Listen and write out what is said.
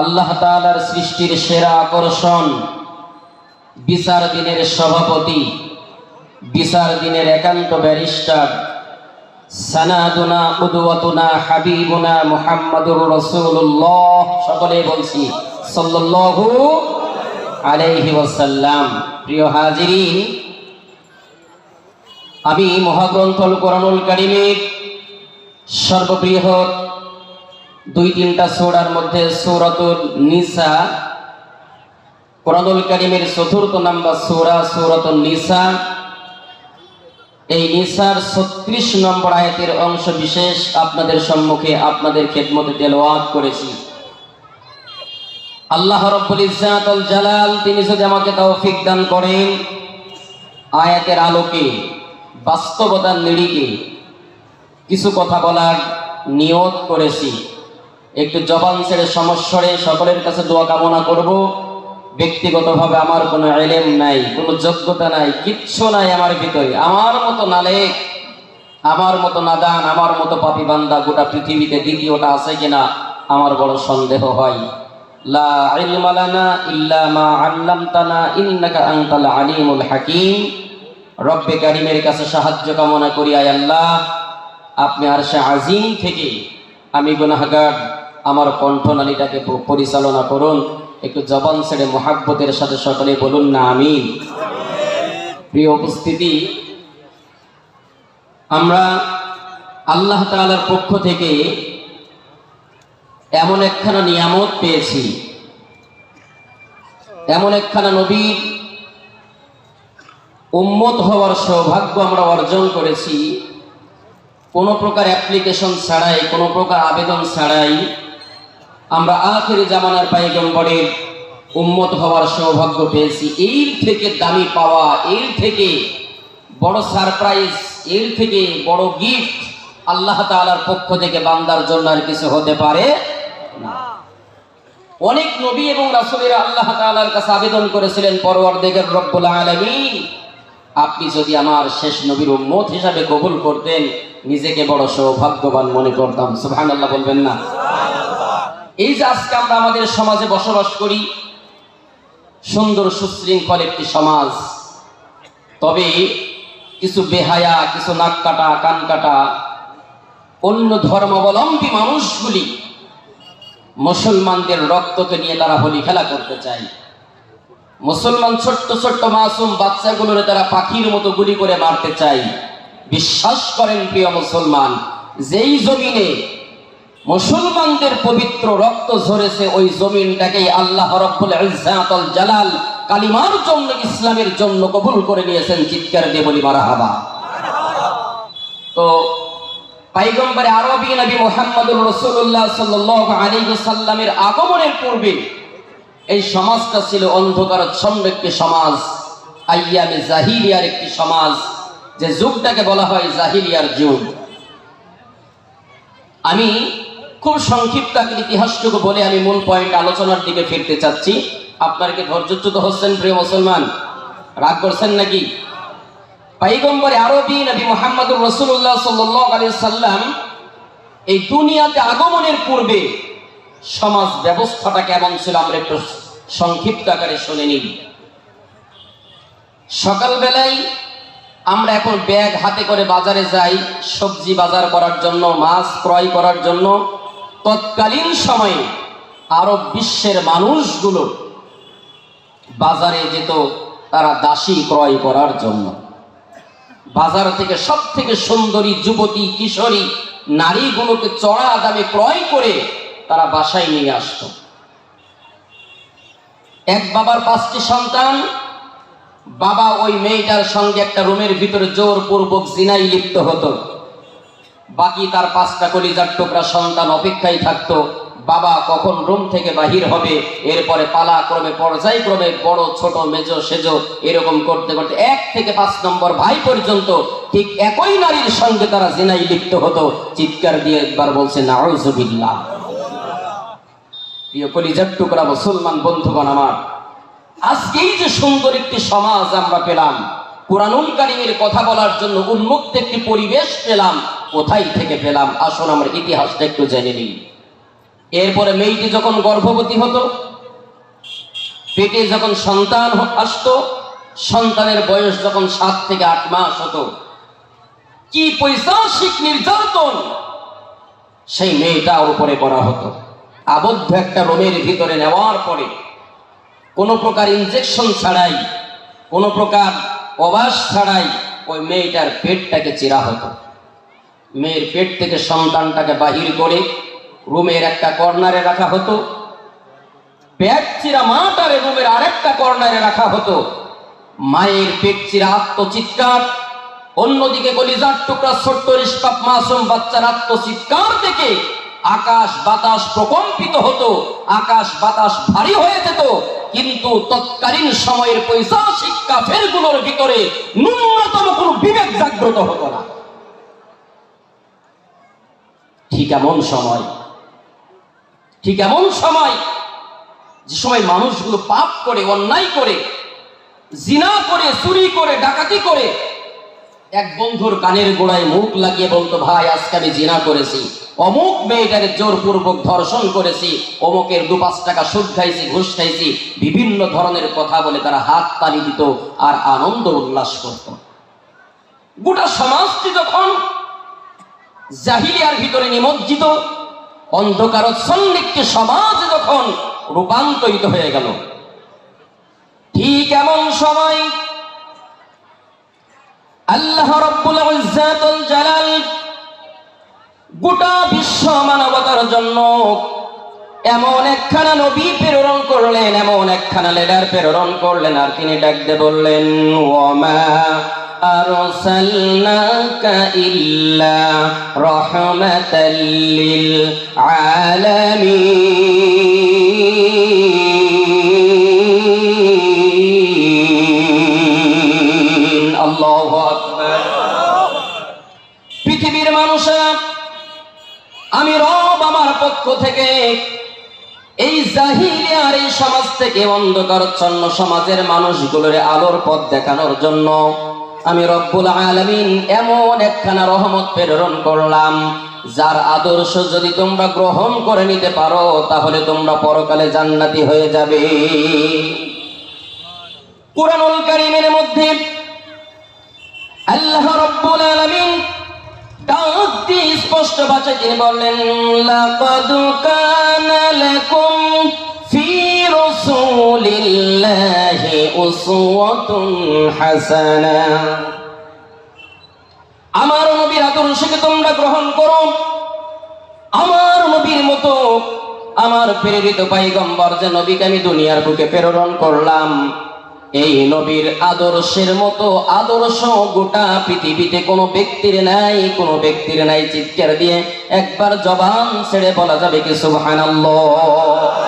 আল্লাহ তাআলার সৃষ্টির সেরা আকর্ষণ বিচার দিনের সভাপতি, বিচার দিনের একান্ত ব্যারিস্টার, সানাদুনা উদওয়াতুনা হাবিবুনা মুহাম্মাদুর রাসূলুল্লাহ সকলে বলছি, সাল্লাল্লাহু আলাইহি ওয়াসাল্লাম। প্রিয় হাজিরিন, আমি মহাগ্রন্থল কোরআনুল কারিমের সর্ববৃহৎ দুই তিনটা সূরার মধ্যে সূরাতুল নিসা, কোরআনুল করিমের চতুর্থ নাম্বার সূরা সূরাতুল নিসা। এই নিসার ছত্রিশ নম্বর আয়াতের অংশ বিশেষ আপনাদের সম্মুখে আপনাদের খেদমতে তেলাওয়াত করেছি। আল্লাহ রব্বুল ইজ্জাতুল জালাল, তিনি যদি আমাকে তৌফিক দান করেন, আয়াতের আলোকে, বাস্তবতার নিরিখে কিছু কথা বলার নিয়ত করেছি। একটু জবান ছেড়ে সমস্যরে সকলের কাছে দোয়া কামনা করব। ব্যক্তিগতভাবে আমার কোনো এলেম নাই, কোনো যোগ্যতা নাই, কিচ্ছু নাই আমার ভিতরে। আমার মতো নালেক আমার মতো নাদান, আমার মতো পাপি বান্দা গোটা পৃথিবীতে দ্বিতীয়টা আছে কিনা আমার বড় সন্দেহ হয়। লা ইলমা লানা ইল্লা মা আল্লামতানা ইন্নাকা আনতাল আলিমুল হাকিম। রব্বে কারিমের কাছে সাহায্য কামনা করি, আয় আল্লাহ। আপনি আর সে আজিম থেকে আমি গুনাহগার আমার কণ্ঠনালীটাকে পরিচালনা করুন। একটু জবান ছেড়ে মোহাব্বতের সাথে সকলে বলুন না আমি প্রিয় উপস্থিতি, আমরা আল্লাহ তাআলার পক্ষ থেকে এমন একখানা নিয়ামত পেয়েছি। এমন একখানা নবীর উম্মত হওয়ার সৌভাগ্য আমরা অর্জন করেছি। কোনো প্রকার অ্যাপ্লিকেশন ছাড়াই, কোনো প্রকার আবেদন ছাড়াই আমরা আখেরি জামানার পাইগম্বরের উম্মত হওয়ার সৌভাগ্য পেয়েছি। এর থেকে দামি পাওয়া, এর থেকে বড় সারপ্রাইজ, এর থেকে বড় গিফট আল্লাহ তালার পক্ষ থেকে বান্দার জন্য আর কিছু হতে পারে না। অনেক নবী এবং রাসূলেরা আল্লাহ তাআলার কাছে আবেদন করেছিলেন, পরওয়ারদিগার রব্বুল আলামিন, আপনি যদি আমার শেষ নবীর উম্মত হিসাবে কবুল করতেন, নিজেকে বড় সৌভাগ্যবান মনে করতাম। সুবহানাল্লাহ বলবেন না? এই যে আজকে আমরা আমাদের সমাজে বসবাস করি, সুন্দর সুশৃঙ্খল একটি সমাজ। তবে কিছু বেহায়া, কিছু নাক কাটা, কান কাটা, অন্য ধর্মাবলম্বী মানুষগুলি মুসলমানদের রক্তকে নিয়ে তারা হোলি খেলা করতে চায়। মুসলমান ছোট্ট ছোট্ট মাসুম বাচ্চাগুলোরে তারা পাখির মতো গুলি করে মারতে চায়। বিশ্বাস করেন প্রিয় মুসলমান, যেই জমিনে মুসলমানদের পবিত্র রক্ত ঝরেছে ওই জমিনটাকেই আল্লাহ রব্বুল জালাল কালিমার জন্য, ইসলামের জন্য কবুল করে নিয়েছেন চিৎকার দিয়ে বলি মারহাবা। তো পাইগম্বর আরবি নবী রসুল্লাহ সাল্লামের আগমনের পূর্বে এই সমাজটা ছিল অন্ধকারচ্ছন্ন একটি সমাজ, আইয়ামে জাহিলিয়ার একটি সমাজ, যে যুগটাকে বলা হয় জাহিলিয়ার যুগ। আমি খুব সংক্ষিপ্ত ইতিহাসটুকু বলে আমি মূল পয়েন্ট আলোচনার দিকে ফিরতে চাচ্ছি। আপনার কি ধৈর্যচ্যুত হচ্ছেন প্রিয় মুসলমান? রাগ করছেন নাকি? পাইগম্বর আরবি নবী মোহাম্মদুর রসুল্লাহ সাল্লাহ সাল্লাম এই দুনিয়াতে আগমনের পূর্বে সমাজ ব্যবস্থাটা কেমন ছিল আমরা একটু সংক্ষিপ্ত আকারে শুনে নিই। সকালবেলায় আমরা এখন ব্যাগ হাতে করে বাজারে যাই, সবজি বাজার করার জন্য, মাছ ক্রয় করার জন্য। তৎকালীন সময়ে আরব বিশ্বের মানুষগুলো বাজারে যেত, তারা দাসী ক্রয় করার জন্য। বাজার থেকে সব থেকে সুন্দরী যুবতী, কিশোরী নারীগুলোকে চড়া দামে ক্রয় করে তারা বাসায় নিয়ে আসতো। এক বাবার পাঁচটি সন্তান, বাবা ওই মেয়েটার সঙ্গে একটা রুমের ভিতরে জোরপূর্বক জিনাই লিপ্ত হতো। বাকি তার পাঁচটা কলিজার টুকরা সন্তান অপেক্ষায় থাকতো। বাবা কখন রুম থেকে বাহির হবে, এরপরে পালা ক্রমে পর্যায়ক্রমে বড়, ছোট, মেজ, সেজ, এরকম করতে করতে এক থেকে পাঁচ নম্বর ভাই পর্যন্ত ঠিক একই নারীর সঙ্গে তারা জিনাই লিপ্ত হতো। চিৎকার দিয়ে একবার বলছে, নাউজুবিল্লাহ। প্রিয় কলিজার টুকরা মুসলমান বন্ধুগণ আমার, আজকেই যে সুন্দর একটি সমাজ আমরা পেলাম। কোরআনুল কারিমের কথা বলার জন্য উন্মুক্ত একটি পরিবেশ পেলাম। কোথায় থেকে পেলাম? আসুন, আমরা ইতিহাসটা একটু জেনে নিই। এরপরে মেয়েটি যখন গর্ভবতী হতো, পেটে যখন সন্তান আসতো, সন্তানের বয়স যখন সাত থেকে আট মাস হতো, কি পৈশাসিক নির্যাতন? সেই মেয়েটার উপরে করা হতো। আবদ্ধ একটা রোমের ভিতরে নেওয়ার পরে কোনো প্রকার ইনজেকশন ছাড়াই, কোনো প্রকার অবাস ছাড়াই ওই মেয়েটার পেটটাকে চিরা হতো। মেয়ের পেট থেকে সন্তানটাকে বাহির করে রুমের একটা কর্নারে রাখা হতো। পেট মাটারে রুমের আরেকটা কর্নারে রাখা হতো। মায়ের পেট চিরা আত্মচিৎকার, অন্যদিকে কলিজার টুকরা ছোট্ট রিস্কাপ মাসুম বাচ্চার আত্মচিৎকার থেকে আকাশ বাতাস প্রকম্পিত হতো। আকাশ বাতাস ভারী হয়ে যেত, কিন্তু তৎকালীন সময়ের পয়সা শিক্ষা ফেরগুলোর ভিতরে ন্যূনতম কোনো বিবেক জাগ্রত হতো না। ঠিক এমন সময়, ঠিক এমন সময় যে সময় মানুষগুলো পাপ করে, অন্যায় করে, জিনা করে, চুরি করে, ডাকাতি করে, এক বন্ধুর কানের গোড়ায় মুখ লাগিয়ে বলতো, ভাই, আজকে আমি জিনা করেছি। অমুক মেয়েটাকে জোরপূর্বক ধর্ষণ করেছি। অমুকের দু পাঁচ টাকা সুদ খাইছি, ঘুষ খাইছি। বিভিন্ন ধরনের কথা বলে তারা হাত তালি দিত আর আনন্দ উল্লাস করত। গোটা সমাজটি যখন জাহিলিয়ার ভিতরে নিমজ্জিত অন্ধকারচ্ছন্ন একটি সমাজ যখন রূপান্তরিত হয়ে গেল। ঠিক এমন সময় আল্লাহ রব্বুল ইজ্জাতুল জালাল গোটা বিশ্ব মানবতার জন্য এমন একখানা নবী প্রেরণ করলেন, এমন একখানা লেডার প্রেরণ করলেন, আর তিনি ডাকতে বললেন ওমা ইল্লা রাহমাতাল লিল আলামিন আল্লাহু আকবার পৃথিবীর মানুষেরা, আমি রব আমার পক্ষ থেকে এই জাহিলিয়ার এই সমাজ থেকে অন্ধকারচ্ছন্ন সমাজের মানুষগুলোর আলোর পথ দেখানোর জন্য আমি রব্বুল আলামিন এমন একখানা রহমত প্রেরণ করলাম, যার আদর্শ যদি তোমরা গ্রহণ করে নিতে পারো, তাহলে তোমরা পরকালে জান্নাতি হয়ে যাবে। কুরআনুল কারীমের মধ্যে আল্লাহ রব্বুল আলামিন ডাক স্পষ্ট ভাষায় তিনি বললেন, লাকাদ কানা লাকুম ফি রাসূলিল্লাহি আমার নবীর আদর্শকে তোমরা গ্রহণ করো। আমার নবীর মতো আমার প্রেরিত পাইগম্বর যে নবীকে আমি দুনিয়ার বুকে প্রেরণ করলাম, এই নবীর আদর্শের মতো আদর্শ গোটা পৃথিবীতে কোনো ব্যক্তির নাই, কোনো ব্যক্তির নাই। চিৎকার দিয়ে একবার জবান ছেড়ে বলা যাবে কি সুবহানাল্লাহ?